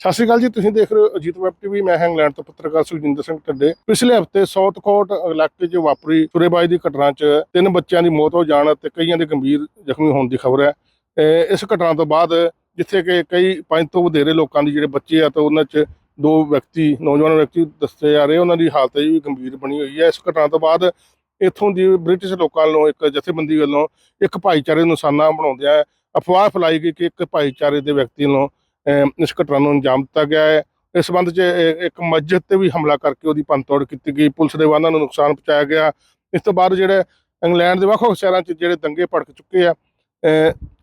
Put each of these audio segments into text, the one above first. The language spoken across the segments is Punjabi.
ਸਤਿ ਸ਼੍ਰੀ ਅਕਾਲ ਜੀ, ਤੁਸੀਂ ਦੇਖ ਰਹੇ ਹੋ ਅਜੀਤ ਵੈਬ ਟੀਵੀ, ਮੈਂ ਹਾਂ ਇੰਗਲੈਂਡ ਤੋਂ ਪੱਤਰਕਾਰ ਸੁਖਜਿੰਦਰ ਸਿੰਘ ਢੱਡੇ। ਪਿਛਲੇ ਹਫ਼ਤੇ ਸਾਊਥਕੋਟ ਇਲਾਕੇ 'ਚ ਵਾਪਰੀ ਸੁਰੇਬਾਈ ਦੀ ਘਟਨਾ 'ਚ ਤਿੰਨ ਬੱਚਿਆਂ ਦੀ ਮੌਤ ਹੋ ਜਾਣ ਅਤੇ ਕਈਆਂ ਦੇ ਗੰਭੀਰ ਜ਼ਖਮੀ ਹੋਣ ਦੀ ਖਬਰ ਹੈ। ਇਸ ਘਟਨਾ ਤੋਂ ਬਾਅਦ ਜਿੱਥੇ ਕਿ ਕਈ ਪੰਜ ਤੋਂ ਵਧੇਰੇ ਲੋਕਾਂ ਦੀ ਜਿਹੜੇ ਬੱਚੇ ਆ ਤਾਂ ਉਹਨਾਂ 'ਚ ਦੋ ਵਿਅਕਤੀ, ਨੌਜਵਾਨ ਵਿਅਕਤੀ ਦੱਸੇ ਜਾ ਰਹੇ, ਉਹਨਾਂ ਦੀ ਹਾਲਤ ਵੀ ਗੰਭੀਰ ਬਣੀ ਹੋਈ ਹੈ। ਇਸ ਘਟਨਾ ਤੋਂ ਬਾਅਦ ਇੱਥੋਂ ਦੀ ਬ੍ਰਿਟਿਸ਼ ਲੋਕਾਂ ਵੱਲੋਂ ਇੱਕ ਜਥੇਬੰਦੀ ਵੱਲੋਂ ਇੱਕ ਭਾਈਚਾਰੇ ਨੂੰ ਨਿਸ਼ਾਨਾ ਬਣਾਉਂਦਿਆਂ ਅਫਵਾਹ ਫੈਲਾਈ ਗਈ ਕਿ ਇੱਕ ਭਾਈਚਾਰੇ ਦੇ ਵਿਅਕਤੀ ਨੂੰ ਇਸ ਘਟਨਾ ਨੂੰ ਅੰਜਾਮ ਦਿੱਤਾ ਗਿਆ ਹੈ। ਇਸ ਸੰਬੰਧ 'ਚ ਇੱਕ ਮਸਜਿਦ ਤੇ ਵੀ ਹਮਲਾ ਕਰਕੇ ਉਹਦੀ ਭੰਨਤੋੜ ਕੀਤੀ ਗਈ। ਪੁਲਿਸ ਦੇ ਵਾਹਨਾਂ ਨੂੰ ਨੁਕਸਾਨ ਪਹੁੰਚਾਇਆ ਗਿਆ। ਇਸ ਤੋਂ ਬਾਅਦ ਜਿਹੜੇ ਇੰਗਲੈਂਡ ਦੇ ਵੱਖ-ਵੱਖ ਸ਼ਹਿਰਾਂ 'ਚ ਜਿਹੜੇ ਦੰਗੇ ਭੜਕ ਚੁੱਕੇ ਆ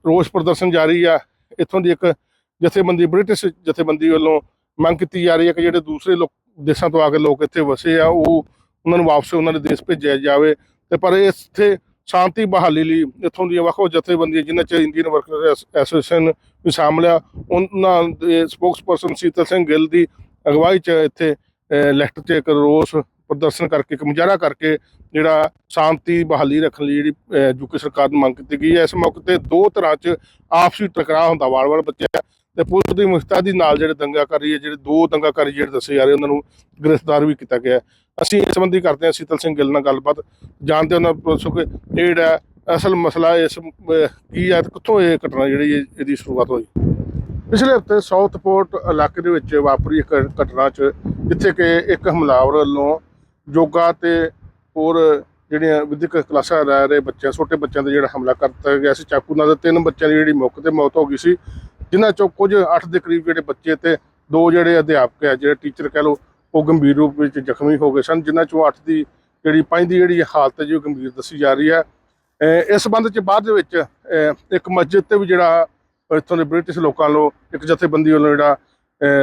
ਰੋਸ ਪ੍ਰਦਰਸ਼ਨ ਜਾਰੀ ਆ। ਇੱਥੋਂ ਦੀ ਇੱਕ ਜਥੇਬੰਦੀ, ਬ੍ਰਿਟਿਸ਼ ਜਥੇਬੰਦੀ ਵੱਲੋਂ ਮੰਗ ਕੀਤੀ ਜਾ ਰਹੀ ਹੈ ਕਿ ਜਿਹੜੇ ਦੂਸਰੇ ਲੋਕ, ਦੇਸ਼ਾਂ ਤੋਂ ਆ ਕੇ ਲੋਕ ਇੱਥੇ ਵਸੇ ਆ, ਉਹ ਉਹਨਾਂ ਨੂੰ ਵਾਪਸ ਉਹਨਾਂ ਦੇ ਦੇਸ਼ ਭੇਜਿਆ ਜਾਵੇ। ਤੇ ਪਰ ਇੱਥੇ ਸ਼ਾਂਤੀ ਬਹਾਲੀ ਲਈ ਇੱਥੋਂ ਦੀਆਂ ਵੱਖ-ਵੱਖ ਜਥੇਬੰਦੀਆਂ ਜਿਨ੍ਹਾਂ 'ਚ ਇੰਡੀਅਨ ਵਰਕਰ ਐਸੋਸੀਏਸ਼ਨ ਵੀ ਸ਼ਾਮਲ ਆ ਉਹਨਾਂ ਦੇ ਸਪੋਕਸਪਰਸਨ ਸੀਤਲ ਸਿੰਘ ਗਿੱਲ ਦੀ ਅਗਵਾਈ 'ਚ ਇੱਥੇ ਅਹ, 'ਚ ਇੱਕ ਰੋਸ ਪ੍ਰਦਰਸ਼ਨ ਕਰਕੇ ਇੱਕ ਮੁਜ਼ਾਹਰਾ ਕਰਕੇ ਜਿਹੜਾ ਸ਼ਾਂਤੀ ਬਹਾਲੀ ਰੱਖਣ ਲਈ ਜਿਹੜੀ ਯੂਕੇ ਸਰਕਾਰ ਨੂੰ ਮੰਗ ਕੀਤੀ ਗਈ ਹੈ। ਇਸ ਮੌਕੇ ਤੇ ਦੋ ਤਰ੍ਹਾਂ 'ਚ ਆਪਸੀ ਟਕਰਾਅ ਹੁੰਦਾ ਵਾਰ-ਵਾਰ ਬੱਚਿਆ ਤੇ ਪੁਲਿਸ ਦੀ ਮੁਖਤਾਦੀ ਨਾਲ ਜਿਹੜੇ ਦੰਗਾਕਾਰੀ ਹੈ, ਜਿਹੜੇ ਦੋ ਦੰਗਾਕਾਰੀ ਜਿਹੜੇ ਦੱਸੇ ਜਾ ਰਹੇ, ਉਹਨਾਂ ਨੂੰ ਗ੍ਰਿਫਤਾਰ ਵੀ ਕੀਤਾ ਗਿਆ ਅਸੀਂ ਇਸ ਸੰਬੰਧੀ ਕਰਦੇ ਹਾਂ ਸੀਤਲ ਸਿੰਘ ਗਿੱਲ ਨਾਲ ਗੱਲਬਾਤ। ਜਾਣਦੇ ਉਹਨਾਂ ਪੁਲਿਸ ਕਿ ਇਹ ਜਿਹੜਾ ਅਸਲ ਮਸਲਾ ਇਸ ਕੀ ਹੈ ਕਿੱਥੋਂ ਇਹ ਘਟਨਾ ਜਿਹੜੀ ਇਹਦੀ ਸ਼ੁਰੂਆਤ ਹੋਈ? ਪਿਛਲੇ ਹਫ਼ਤੇ ਸਾਊਥ ਪੋਰਟ ਇਲਾਕੇ ਦੇ ਵਿੱਚ ਵਾਪਰੀ ਇੱਕ ਘਟਨਾ 'ਚ, ਜਿੱਥੇ ਕਿ ਇੱਕ ਹਮਲਾਵਰ ਵੱਲੋਂ ਯੋਗਾ ਤੇ ਹੋਰ ਜਿਹੜੀਆਂ ਵਿਦਿਅਕ ਕਲਾਸਾਂ ਰਹਿ ਰਹੇ ਬੱਚਿਆਂ, ਛੋਟੇ ਬੱਚਿਆਂ ਤੇ ਜਿਹੜਾ ਹਮਲਾ ਕਰਤਾ ਗਿਆ ਸੀ। ਚਾਕੂ ਨਾਲ ਤੇ ਤਿੰਨ ਬੱਚਿਆਂ ਦੀ ਜਿਹੜੀ ਮੌਕੇ ਤੇ ਮੌਤ ਹੋ ਗਈ ਸੀ। ਜਿਨ੍ਹਾਂ ਚੋਂ ਕੁਝ 8 ਦੇ ਕਰੀਬ ਜਿਹੜੇ ਬੱਚੇ ਤੇ ਦੋ ਜਿਹੜੇ ਅਧਿਆਪਕ ਹੈ ਜਿਹੜੇ ਟੀਚਰ ਕਹਿ ਲਓ, ਉਹ ਗੰਭੀਰ ਰੂਪ ਵਿੱਚ ਜ਼ਖਮੀ ਹੋ ਗਏ ਸਨ, ਜਿਨ੍ਹਾਂ ਚੋਂ 8 ਦੀ ਜਿਹੜੀ ਪੰਜ ਦੀ ਜਿਹੜੀ ਹਾਲਤ ਹੈ ਜੀ ਉਹ ਗੰਭੀਰ ਦੱਸੀ ਜਾ ਰਹੀ ਹੈ। ਇਸ ਸੰਬੰਧ ਚ ਬਾਅਦ ਦੇ ਵਿੱਚ ਇੱਕ ਮਸਜਿਦ ਤੇ ਵੀ ਜਿਹੜਾ ਇੱਥੋਂ ਦੇ ਬ੍ਰਿਟਿਸ਼ ਲੋਕਾਂ ਵੱਲੋਂ ਇੱਕ ਜਥੇਬੰਦੀ ਵੱਲੋਂ ਜਿਹੜਾ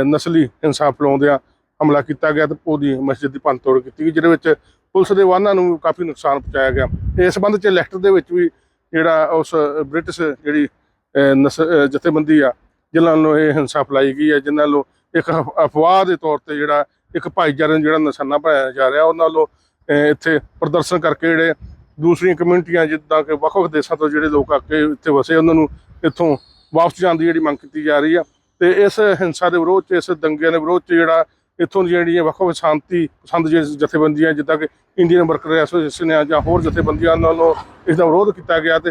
ਨਸਲੀ ਇਨਸਾਫ ਫੈਲਾਉਂਦਿਆਂ ਹਮਲਾ ਕੀਤਾ ਗਿਆ ਤੇ ਉਹਦੀ ਮਸਜਿਦ ਦੀ ਭੰਨਤੋੜ ਕੀਤੀ ਗਈ, ਜਿਹਦੇ ਵਿੱਚ ਪੁਲਿਸ ਦੇ ਵਾਹਨਾਂ ਨੂੰ ਕਾਫੀ ਨੁਕਸਾਨ ਪਹੁੰਚਾਇਆ ਗਿਆ। ਇਸ ਸੰਬੰਧ ਚ ਲੈਫਟ ਦੇ ਵਿੱਚ ਵੀ ਜਿਹੜਾ ਉਸ ਬ੍ਰਿਟਿਸ਼ ਜਿਹੜੀ ਜਥੇਬੰਦੀ ਆ, ਜਿਨ੍ਹਾਂ ਨੂੰ ਇਹ ਹਿੰਸਾ ਫੈਲਾਈ ਗਈ ਹੈ, ਜਿਨ੍ਹਾਂ ਨੂੰ ਇੱਕ ਅਫ- ਅਫਵਾਹ ਦੇ ਤੌਰ ਤੇ ਜਿਹੜਾ ਇੱਕ ਭਾਈਚਾਰੇ ਨੂੰ ਜਿਹੜਾ ਨਿਸ਼ਾਨਾ ਬਣਾਇਆ ਜਾ ਰਿਹਾ, ਉਹਨਾਂ ਨੂੰ ਇੱਥੇ ਪ੍ਰਦਰਸ਼ਨ ਕਰਕੇ ਜਿਹੜੇ ਦੂਸਰੀਆਂ ਕਮਿਊਨਿਟੀਆਂ, ਜਿੱਦਾਂ ਕਿ ਵੱਖ-ਵੱਖ ਦੇਸ਼ਾਂ ਤੋਂ ਜਿਹੜੇ ਲੋਕ ਆ ਕੇ ਇੱਥੇ ਵਸੇ, ਉਹਨਾਂ ਨੂੰ ਇੱਥੋਂ ਵਾਪਸ ਜਾਣ ਦੀ ਜਿਹੜੀ ਮੰਗ ਕੀਤੀ ਜਾ ਰਹੀ ਆ। ਤੇ ਇਸ ਹਿੰਸਾ ਦੇ ਵਿਰੋਧ 'ਚ, ਇਸ ਦੰਗਿਆਂ ਦੇ ਵਿਰੋਧ 'ਚ ਜਿਹੜਾ ਇੱਥੋਂ ਦੀਆਂ ਜਿਹੜੀਆਂ ਵੱਖ-ਵੱਖ ਸ਼ਾਂਤੀ ਪਸੰਦ ਜਿਹੜੇ ਜਥੇਬੰਦੀਆਂ, ਜਿੱਦਾਂ ਕਿ ਇੰਡੀਅਨ ਵਰਕਰ ਐਸੋਸੀਏਸ਼ਨ ਆ ਜਾਂ ਹੋਰ ਜਥੇਬੰਦੀਆਂ, ਉਹਨਾਂ ਵੱਲੋਂ ਇਸ ਦਾ ਵਿਰੋਧ ਕੀਤਾ ਗਿਆ ਤੇ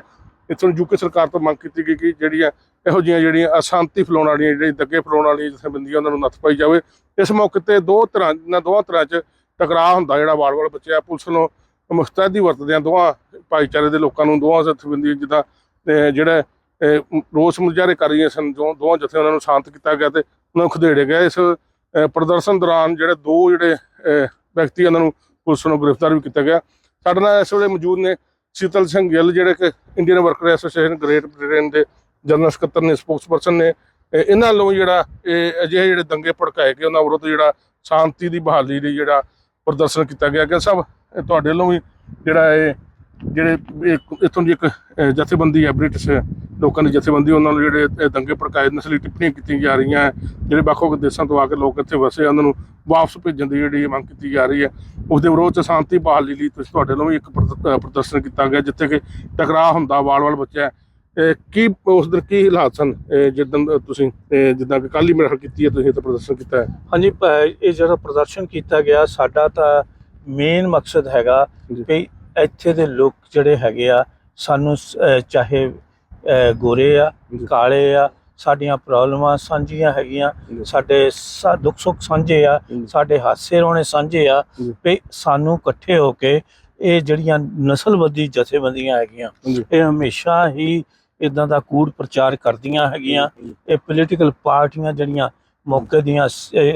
ਇੱਥੋਂ ਯੂਕੇ ਸਰਕਾਰ ਤੋਂ ਮੰਗ ਕੀਤੀ ਗਈ ਕਿ ਜਿਹੜੀਆਂ ਇਹੋ ਜਿਹੀਆਂ ਜਿਹੜੀਆਂ ਅਸ਼ਾਂਤੀ ਫੈਲਾਉਣ ਵਾਲੀਆਂ ਜਿਹੜੇ ਦੱਗੇ ਫੈਲਾਉਣ ਵਾਲੀਆਂ ਜਥੇਬੰਦੀਆਂ ਉਹਨਾਂ ਨੂੰ ਨੱਥ ਪਾਈ ਜਾਵੇ। ਇਸ ਮੌਕੇ ਤੇ ਦੋ ਤਰ੍ਹਾਂ, ਇਹਨਾਂ ਦੋਵਾਂ ਤਰ੍ਹਾਂ 'ਚ ਟਕਰਾਅ ਹੁੰਦਾ ਜਿਹੜਾ ਵਾਰ-ਵਾਰ ਬੱਚਿਆ ਪੁਲਿਸ ਨੂੰ ਮੁਸਤੈਦੀ ਵਰਤਦਿਆਂ ਦੋਵਾਂ ਭਾਈਚਾਰੇ ਦੇ ਲੋਕਾਂ ਨੂੰ ਦੋਵਾਂ ਜਥੇਬੰਦੀਆਂ ਜਿੱਦਾਂ ਜਿਹੜਾ ਰੋਸ ਮੁਜ਼ਾਹਰੇ ਕਰ ਰਹੀਆਂ ਸਨ ਦੋ ਦੋਵਾਂ ਜਥੇ ਉਹਨਾਂ ਨੂੰ ਸ਼ਾਂਤ ਕੀਤਾ ਗਿਆ ਤੇ ਉਹਨਾਂ ਨੂੰ ਖਦੇੜੇ ਗਿਆ ਇਸ ਪ੍ਰਦਰਸ਼ਨ ਦੌਰਾਨ ਜਿਹੜੇ ਦੋ ਜਿਹੜੇ ਵਿਅਕਤੀ ਉਹਨਾਂ ਨੂੰ ਪੁਲਿਸ ਨੂੰ ਗ੍ਰਿਫਤਾਰ ਵੀ ਕੀਤਾ ਗਿਆ। ਸਾਡੇ ਨਾਲ ਇਸ ਵੇਲੇ ਮੌਜੂਦ ਨੇ ਸੀਤਲ ਸਿੰਘ ਗਿੱਲ, ਜਿਹੜੇ ਕਿ Indian worker association Great Britain ਦੇ ਜਨਰਲ ਸਕੱਤਰ ਨੇ ਸਪੋਕਸਪਰਸਨ ਨੇ ਇਹਨਾਂ ਵੱਲੋਂ ਜਿਹੜਾ ਇਹ ਅਜਿਹੇ ਜਿਹੜੇ ਦੰਗੇ ਭੜਕਾਏ ਗਏ, ਉਹਨਾਂ ਵਿਰੁੱਧ ਜਿਹੜਾ ਸ਼ਾਂਤੀ ਦੀ ਬਹਾਲੀ ਲਈ ਜਿਹੜਾ ਪ੍ਰਦਰਸ਼ਨ ਕੀਤਾ ਗਿਆ। ਕਿ ਸਭ ਤੁਹਾਡੇ ਵੱਲੋਂ ਵੀ ਜਿਹੜਾ ਇਹ, ਜਿਹੜੇ ਇਹ- ਇੱਥੋਂ ਦੀ ਇੱਕ ਜਥੇਬੰਦੀ ਹੈ ਬ੍ਰਿਟਿਸ਼ ਲੋਕਾਂ ਦੀ ਜਥੇਬੰਦੀ ਉਹਨਾਂ ਨੂੰ ਜਿਹੜੇ ਇਹ ਦੰਗੇ ਭੜਕਾਏ ਨਸਲੀ ਟਿੱਪਣੀਆਂ ਕੀਤੀਆਂ ਜਾ ਰਹੀਆਂ ਹੈ ਜਿਹੜੇ ਵੱਖ-ਵੱਖ ਦੇਸ਼ਾਂ ਤੋਂ ਆ ਕੇ ਲੋਕ ਇੱਥੇ ਵਸੇ ਆ, ਉਹਨਾਂ ਨੂੰ ਵਾਪਸ ਭੇਜਣ ਦੀ ਜਿਹੜੀ ਮੰਗ ਕੀਤੀ ਜਾ ਰਹੀ ਹੈ। ਉਸ ਦੇ ਵਿਰੋਧ ਚ ਸ਼ਾਂਤੀ ਬਹਾਲੀ ਲਈ ਤੁਸੀਂ ਤੁਹਾਡੇ ਵੱਲੋਂ ਵੀ ਇੱਕ ਪ੍ਰਦਰਸ਼ਨ ਕੀਤਾ ਗਿਆ ਜਿੱਥੇ ਕਿ ਟਕਰਾਅ ਹੁੰਦਾ ਵਾਲ-ਵਾਲ ਬੱਚਾ ਇਹ ਕੀ ਉਸ ਦਿਨ ਕੀ ਹਾਲਾਤ ਸਨ? ਇਹ ਜਿੱਦਣ ਤੁਸੀਂ ਇਹ ਜਿੱਦਾਂ ਕਿ ਕੱਲ ਹੀ ਮੇਰੇ ਕੀਤੀ ਹੈ ਤੁਸੀਂ ਇੱਥੇ ਪ੍ਰਦਰਸ਼ਨ ਕੀਤਾ ਹੈ। ਹਾਂਜੀ ਇਹ ਜਿਹੜਾ ਪ੍ਰਦਰਸ਼ਨ ਕੀਤਾ ਗਿਆ ਸਾਡਾ ਤਾਂ ਮੇਨ ਮਕਸਦ ਹੈਗਾ। ਕਿ ਇੱਥੇ ਦੇ ਲੋਕ ਜਿਹੜੇ ਹੈਗੇ ਆ ਸਾਨੂੰ ਚਾਹੇ ਗੋਰੇ ਆ। ਕਾਲੇ ਆ ਸਾਡੀਆਂ ਪ੍ਰੋਬਲਮਾਂ ਸਾਂਝੀਆਂ ਹੈਗੀਆਂ। ਸਾਡੇ ਦੁੱਖ ਸੁੱਖ ਸਾਂਝੇ ਆ। ਸਾਡੇ ਹਾਸੇ ਰੋਣੇ ਸਾਂਝੇ ਆ। ਵੀ ਸਾਨੂੰ ਇਕੱਠੇ ਹੋ ਕੇ ਇਹ ਜਿਹੜੀਆਂ ਨਸਲਵਾਦੀ ਜਥੇਬੰਦੀਆਂ ਹੈਗੀਆਂ। ਇਹ ਹਮੇਸ਼ਾ ਹੀ ਇਦਾਂ ਦਾ ਕੂੜ ਪ੍ਰਚਾਰ ਕਰਦੀਆਂ ਹੈਗੀਆਂ ਇਹ ਪੋਲੀਟੀਕਲ ਪਾਰਟੀਆਂ ਜਿਹੜੀਆਂ ਮੌਕੇ ਦੀਆਂ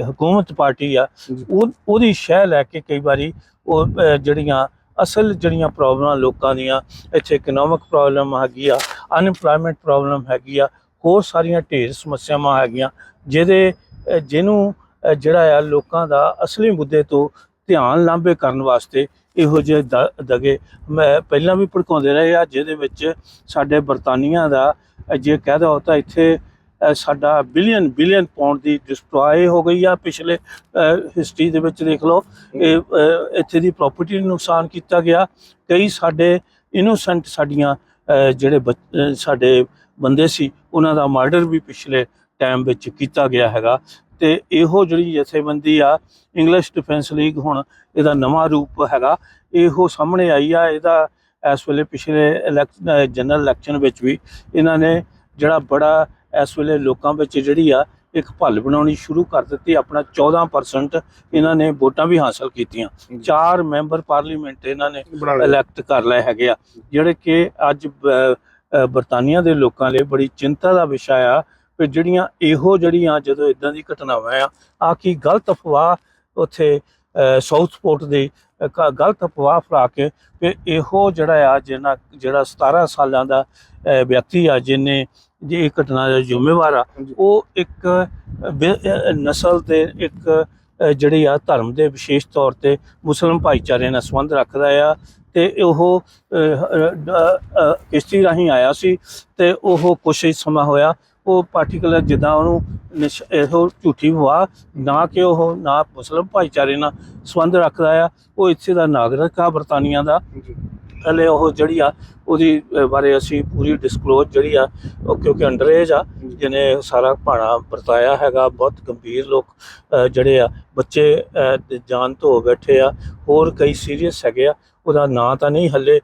ਹਕੂਮਤ ਪਾਰਟੀ ਆ। ਉਹ ਉਹਦੀ ਸ਼ਹਿ ਲੈ ਕੇ ਕਈ ਵਾਰੀ ਉਹ ਜਿਹੜੀਆਂ ਅਸਲ ਜਿਹੜੀਆਂ ਪ੍ਰੋਬਲਮਾਂ ਲੋਕਾਂ ਦੀਆਂ ਇੱਥੇ ਇਕਨੋਮਿਕ ਪ੍ਰੋਬਲਮ ਹੈਗੀ ਆ ਅਨਪਲਾਈਮੈਂਟ ਪ੍ਰੋਬਲਮ ਹੈਗੀ ਆ ਹੋਰ ਸਾਰੀਆਂ ਢੇਰ ਸਮੱਸਿਆਵਾਂ ਹੈਗੀਆਂ ਜਿਹਦੇ ਜਿਹਨੂੰ ਜਿਹੜਾ ਆ ਲੋਕਾਂ ਦਾ ਅਸਲੀ ਮੁੱਦੇ ਤੋਂ ਧਿਆਨ ਲਾਂਭੇ ਕਰਨ ਵਾਸਤੇ ਇਹੋ ਜਿਹੇ ਦ- ਦਗੇ ਮੈਂ ਪਹਿਲਾਂ ਵੀ ਭੜਕਾਉਂਦੇ ਰਹੇ ਆ ਜਿਹਦੇ ਵਿੱਚ ਸਾਡੇ ਬਰਤਾਨੀਆ ਦਾ ਅਹ, ਜੇ ਕਹਿਦਾ ਹੁੰਦਾ ਇੱਥੇ ਸਾਡਾ ਬਿਲੀਅਨ ਬਿਲੀਅਨ ਪਾਉਂਡ ਦੀ ਡਿਸਟਰੋਏ ਹੋ ਗਈ ਆ ਪਿਛਲੇ ਹਿਸਟਰੀ ਦੇ ਵਿੱਚ ਦੇਖ ਲਓ। ਇਹ ਇੱਥੇ ਦੀ ਪ੍ਰਾਪਰਟੀ ਨੂੰ ਨੁਕਸਾਨ ਕੀਤਾ ਗਿਆ। ਕਈ ਸਾਡੇ ਇਨੋਸੈਂਟ ਸਾਡੀਆਂ ਜਿਹੜੇ ਬੱਚ- ਸਾਡੇ ਬੰਦੇ ਸੀ, ਉਹਨਾਂ ਦਾ ਮਰਡਰ ਵੀ ਪਿਛਲੇ ਟਾਈਮ ਵਿੱਚ ਕੀਤਾ ਗਿਆ ਹੈਗਾ। ਤੇ ਇਹੋ ਜਿਹੜੀ ਜਥੇਬੰਦੀ ਆ ਇੰਗਲਿਸ਼ ਡਿਫੈਂਸ ਲੀਗ ਹੁਣ ਇਹਦਾ ਨਵਾਂ ਰੂਪ ਹੈਗਾ। ਇਹੋ ਸਾਹਮਣੇ ਆਈ ਆ, ਇਹਦਾ ਇਸ ਵੇਲੇ ਪਿਛਲੇ ਇਲੈਕਸ਼ਨ ਜਨਰਲ ਇਲੈਕਸ਼ਨ ਵਿੱਚ ਵੀ ਇਹਨਾਂ ਨੇ ਜਿਹੜਾ ਬੜਾ ਇਸ ਵੇਲੇ ਲੋਕਾਂ ਵਿੱਚ ਜਿਹੜੀ ਆ ਇੱਕ ਭੱਲ ਬਣਾਉਣੀ ਸ਼ੁਰੂ ਕਰ ਦਿੱਤੀ ਆਪਣਾ 14% ਇਹਨਾਂ ਨੇ ਵੋਟਾਂ ਵੀ ਹਾਸਲ ਕੀਤੀਆਂ। ਚਾਰ ਮੈਂਬਰ ਪਾਰਲੀਮੈਂਟ ਇਹਨਾਂ ਨੇ ਇਲੈਕਟ ਕਰ ਲਏ ਹੈਗੇ ਆ। ਜਿਹੜੇ ਕਿ ਅੱਜ ਬਰਤਾਨੀਆ ਦੇ ਲੋਕਾਂ ਲਈ ਬੜੀ ਚਿੰਤਾ ਦਾ ਵਿਸ਼ਾ ਆ ਕਿ ਜਿਹੜੀਆਂ ਇਹੋ ਜਿਹੜੀਆਂ ਜਦੋਂ ਇਦਾਂ ਦੀ ਘਟਨਾਵਾਂ ਆ ਆ ਕੀ ਗਲਤ ਅਫਵਾਹ ਉੱਥੇ ਸਾਊਥ ਪੋਰਟ ਦੇ ਗਲਤ ਅਫਵਾਹ ਫਰਾ ਕੇ ਕਿ ਇਹੋ ਜਿਹੜਾ ਆ ਜਿਹਨਾਂ ਜਿਹੜਾ 17 ਸਾਲਾਂ ਦਾ ਵਿਅਕਤੀ ਆ ਜਿਹਨੇ ਜੇ ਇਹ ਘਟਨਾ ਦਾ ਜ਼ਿੰਮੇਵਾਰ ਆ। ਉਹ ਇੱਕ ਨਸਲ ਦੇ ਇੱਕ ਜਿਹੜੀ ਆ ਧਰਮ ਦੇ ਵਿਸ਼ੇਸ਼ ਤੌਰ ਤੇ ਮੁਸਲਮ ਭਾਈਚਾਰੇ ਨਾਲ ਸੰਬੰਧ ਰੱਖਦਾ ਆ ਤੇ ਉਹ ਕਿਸ਼ਤੀ ਰਾਹੀਂ ਆਇਆ ਸੀ ਤੇ ਉਹ ਕੁਛ ਹੀ ਸਮਾਂ ਹੋਇਆ ਉਹ ਪਾਰਟਿਕੂਲਰ ਜਿੱਦਾਂ ਉਹਨੂੰ ਇਹੋ ਝੂਠੀ ਹਵਾ ਨਾ ਕਿ ਉਹ ਨਾ ਮੁਸਲਮ ਭਾਈਚਾਰੇ ਨਾਲ ਸੰਬੰਧ ਰੱਖਦਾ ਆ ਉਹ ਇੱਥੇ ਦਾ ਨਾਗਰਿਕ ਆ ਬਰਤਾਨੀਆ ਦਾ। ਹਲੇ ਉਹ ਜਿਹੜੀ ਆ ਉਹਦੀ ਬਾਰੇ ਅਸੀਂ ਪੂਰੀ ਡਿਸਕਲੋਜ਼ ਜਿਹੜੀ ਆ ਉਹ ਕਿਉਂਕਿ ਅੰਡਰੇਜ ਆ ਜਿਹਨੇ ਸਾਰਾ ਭਾਣਾ ਵਰਤਾਇਆ ਹੈਗਾ ਬਹੁਤ ਗੰਭੀਰ ਲੋਕ ਜਿਹੜੇ ਆ ਬੱਚੇ ਜਾਨ ਤੋਂ ਬੈਠੇ ਆ ਹੋਰ ਕਈ ਸੀਰੀਅਸ ਹੈਗੇ ਆ ਉਹਦਾ ਨਾਂ ਤਾਂ ਨਹੀਂ ਹੱਲੇ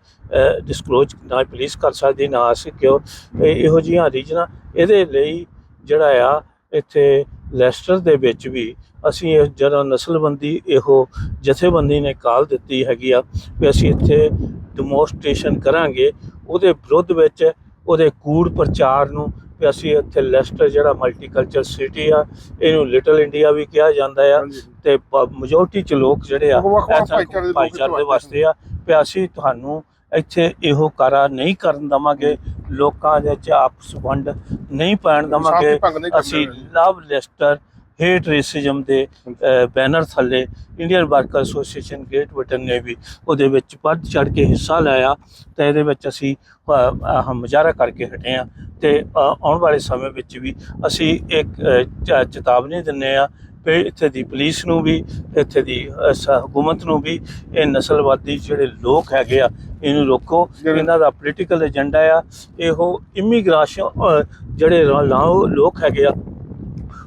ਡਿਸਕਲੋਜ਼ ਨਾ ਪੁਲਿਸ ਕਰ ਸਕਦੀ, ਨਾ ਅਸੀਂ ਕਿਉਂ? ਇਹੋ ਜਿਹੀਆਂ ਰੀਜਨਾਂ ਇਹਦੇ ਲਈ ਜਿਹੜਾ ਆ, ਇੱਥੇ ਲੈਸਟਰ ਦੇ ਵਿੱਚ ਵੀ ਅਸੀਂ ਇਹ ਜਦੋਂ ਨਸਲਬੰਦੀ, ਇਹੋ ਜਥੇਬੰਦੀ ਨੇ ਕਾਲ ਦਿੱਤੀ ਹੈਗੀ ਆ ਵੀ ਅਸੀਂ ਇੱਥੇ ਡਿਮੋਸਟ੍ਰੇਸ਼ਨ ਕਰਾਂਗੇ, ਉਹਦੇ ਵਿਰੁੱਧ ਵਿੱਚ ਉਹਦੇ ਕੂੜ ਪ੍ਰਚਾਰ ਨੂੰ ਵੀ ਅਸੀਂ ਇੱਥੇ ਲੈਸਟਰ ਜਿਹੜਾ ਮਲਟੀਕਲਚਰ ਸਿਟੀ ਆ ਇਹਨੂੰ ਲਿਟਲ ਇੰਡੀਆ ਵੀ ਕਿਹਾ ਜਾਂਦਾ ਆ। ਤੇ ਮੈਜੋਰਟੀ ਚ ਲੋਕ ਜਿਹੜੇ ਆ ਭਾਈਚਾਰੇ ਦੇ ਵਾਸਤੇ ਆ ਵੀ ਅਸੀਂ ਤੁਹਾਨੂੰ ਇੱਥੇ ਇਹੋ ਕਾਰਾ ਨਹੀਂ ਕਰਨ ਦਵਾਂਗੇ ਲੋਕਾਂ ਦੇ ਚ ਆਪਸ ਵੰਡ ਨਹੀਂ ਪੈਣ ਦਵਾਂਗੇ ਅਸੀਂ। ਲਵ ਲੈਸਟਰ ਹੇਟ ਰੇਸਿਜ਼ਮ ਦੇ ਬੈਨਰ ਥੱਲੇ Indian worker association Great Britain ਨੇ ਵੀ ਉਹਦੇ ਵਿੱਚ ਵੱਧ ਚੜ ਕੇ ਹਿੱਸਾ ਲਿਆ ਤੇ ਇਹਦੇ ਵਿੱਚ ਅਸੀਂ ਮੁਜ਼ਾਹਰਾ ਕਰਕੇ ਹਟੇ ਆ ਤੇ ਆਉਣ ਵਾਲੇ ਸਮੇਂ ਵਿੱਚ ਵੀ ਅਸੀਂ ਇੱਕ ਚੇਤਾਵਨੀ ਦਿੰਨੇ ਆ ਵੀ ਇੱਥੇ ਦੀ ਪੁਲਿਸ ਨੂੰ ਵੀ ਇੱਥੇ ਦੀ ਹਕੂਮਤ ਨੂੰ ਵੀ ਇਹ ਨਸਲਵਾਦੀ ਜਿਹੜੇ ਲੋਕ ਹੈਗੇ ਆ ਇਹਨੂੰ ਰੋਕੋ। ਇਹਨਾਂ ਦਾ ਪੋਲੀਟੀਕਲ ਏਜੰਡਾ ਆ ਇਹੋ ਇਮੀਗ੍ਰੇਸ਼ਨ ਜਿਹੜੇ ਲੋਕ ਹੈਗੇ ਆ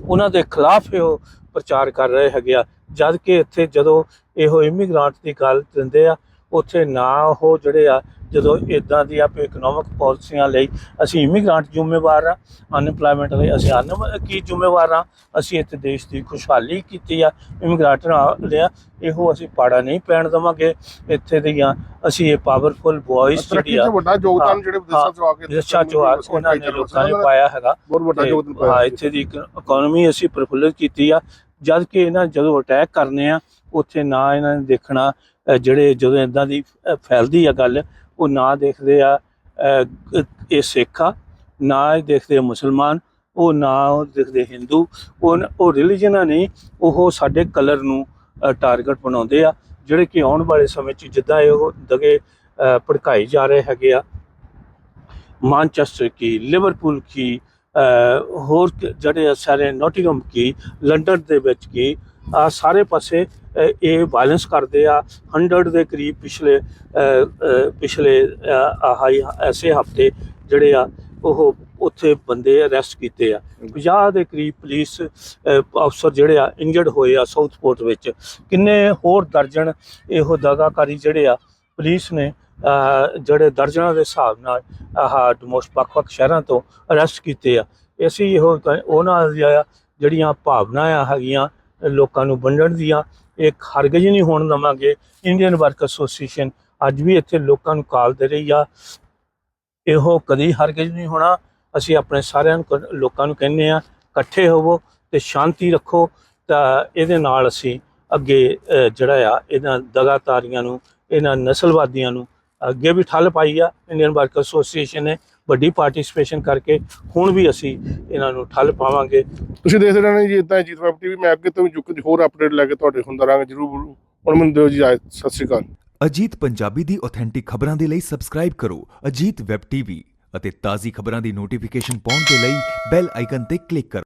ਉਹਨਾਂ ਦੇ ਖਿਲਾਫ ਇਹੋ ਪ੍ਰਚਾਰ ਕਰ ਰਹੇ ਹੈਗੇ ਆ। ਜਦ ਕਿ ਇੱਥੇ ਜਦੋਂ ਇਹੋ ਇਮੀਗ੍ਰਾਂਟ ਦੀ ਗੱਲ ਦਿੰਦੇ ਆ, ਉੱਥੇ ਨਾ ਉਹ ਜਿਹੜੇ ਆ ਜਦੋਂ ਇਦਾਂ ਦੀ ਆਪੇ ਇਕਨੋਮਿਕ ਪਾਲਿਸੀਆਂ ਲਈ ਅਸੀਂ ਇਮੀਗ੍ਰਾਂਟ ਜ਼ਿੰਮੇਵਾਰ ਆ ਅਨਪਲਾਈਮੈਂਟ ਲਈ ਅਸੀਂ ਅਨ ਕੀ ਜ਼ਿੰਮੇਵਾਰ ਆ ਅਸੀਂ ਇੱਥੇ ਦੇਸ਼ ਦੀ ਖੁਸ਼ਹਾਲੀ ਕੀਤੀ ਆ ਇਮੀਗ੍ਰਾਂਟ ਲਿਆ ਇਹੋ ਅਸੀਂ ਪਾੜਾ ਨਹੀਂ ਪੈਣ ਦਵਾਂਗੇ। ਇੱਥੇ ਦੀਆਂ ਅਸੀਂ ਇਹ ਪਾਵਰਫੁਲ ਵੌਇਸ ਜਿਹੜੀ ਆ ਵੱਡਾ ਯੋਗਦਾਨ ਹਾਂ, ਜਿਹੜੇ ਵਿਦੇਸ਼ਾਂ ਚੋਂ ਆ ਕੇ ਵਿਦੇਸ਼ਾਂ ਚੋਂ ਆ ਉਹਨਾਂ ਨੇ ਲੋਕਾਂ ਨੇ ਪਾਇਆ ਹੈਗਾ। ਬਹੁਤ ਵੱਡਾ ਯੋਗਦਾਨ ਹਾਂ ਪਾਇਆ ਇੱਥੇ ਦੀ ਇਕਨੋਮੀ ਅਸੀਂ ਪ੍ਰਫੁੱਲਿਤ ਕੀਤੀ ਆ। ਜਦ ਕਿ ਇਹਨਾਂ ਜਦੋਂ ਅਟੈਕ ਕਰਨੇ ਆ ਉੱਥੇ ਨਾ ਇਹਨਾਂ ਨੇ ਦੇਖਣਾ ਜਿਹੜੇ ਜਦੋਂ ਇਦਾਂ ਦੀ ਫੈਲਦੀ ਆ ਗੱਲ ਉਹ ਨਾ ਦੇਖਦੇ ਆ ਇਹ ਸਿੱਖ ਆ ਨਾ ਇਹ ਦੇਖਦੇ ਆ ਮੁਸਲਮਾਨ ਉਹ ਨਾ ਉਹ ਦੇਖਦੇ ਹਿੰਦੂ ਉਹ ਨ- ਉਹ ਰਿਲੀਜਨਾਂ ਨਹੀਂ ਉਹ ਸਾਡੇ ਕਲਰ ਨੂੰ ਟਾਰਗੇਟ ਬਣਾਉਂਦੇ ਆ ਜਿਹੜੇ ਕਿ ਆਉਣ ਵਾਲੇ ਸਮੇਂ 'ਚ ਜਿੱਦਾਂ ਇਹ ਉਹ ਦਗੇ ਅ, ਭੜਕਾਈ ਜਾ ਰਹੇ ਹੈਗੇ ਆ। ਮਾਨਚੈਸਟਰ ਕੀ ਲਿਵਰਪੂਲ ਕੀ ਹੋਰ ਜਿਹੜੇ ਸਾਰੇ ਨੋਟਿੰਗਮ ਕੀ ਲੰਡਨ ਦੇ ਵਿੱਚ ਕੀ ਆ ਸਾਰੇ ਪਾਸੇ ਇਹ ਵਾਇਲੈਂਸ ਕਰਦੇ ਆ 100 ਦੇ ਕਰੀਬ ਪਿਛਲੇ ਪਿਛਲੇ ਹਾਈ ਐਸੇ ਹਫ਼ਤੇ ਜਿਹੜੇ ਆ, ਉਹ ਉੱਥੇ ਬੰਦੇ ਅਰੈਸਟ ਕੀਤੇ ਆ। 50 ਦੇ ਕਰੀਬ ਪੁਲਿਸ ਅਫਸਰ ਜਿਹੜੇ ਆ ਇੰਜਰਡ ਹੋਏ ਆ ਸਾਊਥ ਪੋਰਟ ਵਿੱਚ। ਕਿੰਨੇ ਹੋਰ ਦਰਜਨ ਇਹੋ ਦਗਾਕਾਰੀ ਜਿਹੜੇ ਆ ਪੁਲਿਸ ਨੇ ਜਿਹੜੇ ਦਰਜਨਾਂ ਦੇ ਹਿਸਾਬ ਨਾਲ ਆਹ ਡਮੋਸਟ ਵੱਖ-ਵੱਖ ਸ਼ਹਿਰਾਂ ਤੋਂ ਅਰੈਸਟ ਕੀਤੇ ਆ। ਅਸੀਂ ਇਹੋ ਉਹਨਾਂ ਦੀਆਂ ਜਿਹੜੀਆਂ ਭਾਵਨਾ ਆ ਹੈਗੀਆਂ, ਲੋਕਾਂ ਨੂੰ ਵੰਡਣ ਦੀਆਂ ਇੱਕ ਹਰਗਜ਼ ਨਹੀਂ ਹੋਣ ਦਵਾਂਗੇ। ਇੰਡੀਅਨ ਵਰਕ ਐਸੋਸੀਏਸ਼ਨ ਅੱਜ ਵੀ ਇੱਥੇ ਲੋਕਾਂ ਨੂੰ ਕਾਲ ਦੇ ਰਹੀ ਆ। ਇਹੋ ਕਦੀ ਹਰਗਜ਼ ਨਹੀਂ ਹੋਣਾ। ਅਸੀਂ ਆਪਣੇ ਸਾਰਿਆਂ ਨੂੰ ਕ- ਲੋਕਾਂ ਨੂੰ ਕਹਿੰਦੇ ਆ, ਇਕੱਠੇ ਹੋਵੋ ਤੇ ਸ਼ਾਂਤੀ ਰੱਖੋ। ਤਾਂ ਇਹਦੇ ਨਾਲ ਅਸੀਂ ਅੱਗੇ ਜਿਹੜਾ ਆ, ਇਹਨਾਂ ਦਗਾਤਾਰੀਆਂ ਨੂੰ, ਇਹਨਾਂ ਨਸਲਵਾਦੀਆਂ ਨੂੰ ਅੱਗੇ ਵੀ ਠੱਲ ਪਾਈ ਆ। ਇੰਡੀਅਨ ਵਰਕਰ ਐਸੋਸੀਏਸ਼ਨ ਨੇ ਵੱਡੀ ਪਾਰਟਿਸਿਪੇਸ਼ਨ ਕਰਕੇ ਹੁਣ ਵੀ ਅਸੀਂ ਇਹਨਾਂ ਨੂੰ ਠੱਲ ਪਾਵਾਂਗੇ। ਤੁਸੀਂ ਦੇਖਦੇ ਰਹਿਣਾ ਜੀ ਇਦਾਂ ਜੀਤ ਵੈਬ ਟੀਵੀ ਮੈਂ ਅੱਗੇ ਤੋਂ ਵੀ ਜੁਕ ਹੋਰ ਅਪਡੇਟ ਲੈ ਕੇ ਤੁਹਾਡੇ ਹੁੰਦਾ ਰਹਾਂਗਾ ਜਰੂਰ ਹੁਣ ਮੈਨੂੰ ਦਿਓ ਜੀ। ਸਤਿ ਸ਼੍ਰੀ ਅਕਾਲ। ਅਜੀਤ ਪੰਜਾਬੀ ਦੀ ਆਥੈਂਟਿਕ ਖਬਰਾਂ ਦੇ ਲਈ ਸਬਸਕ੍ਰਾਈਬ ਕਰੋ ਅਜੀਤ ਵੈਬ ਟੀਵੀ ਅਤੇ ਤਾਜ਼ੀ ਖਬਰਾਂ ਦੀ ਨੋਟੀਫਿਕੇਸ਼ਨ ਪਾਉਣ ਦੇ ਲਈ ਬੈਲ ਆਈਕਨ ਤੇ ਕਲਿੱਕ ਕਰੋ।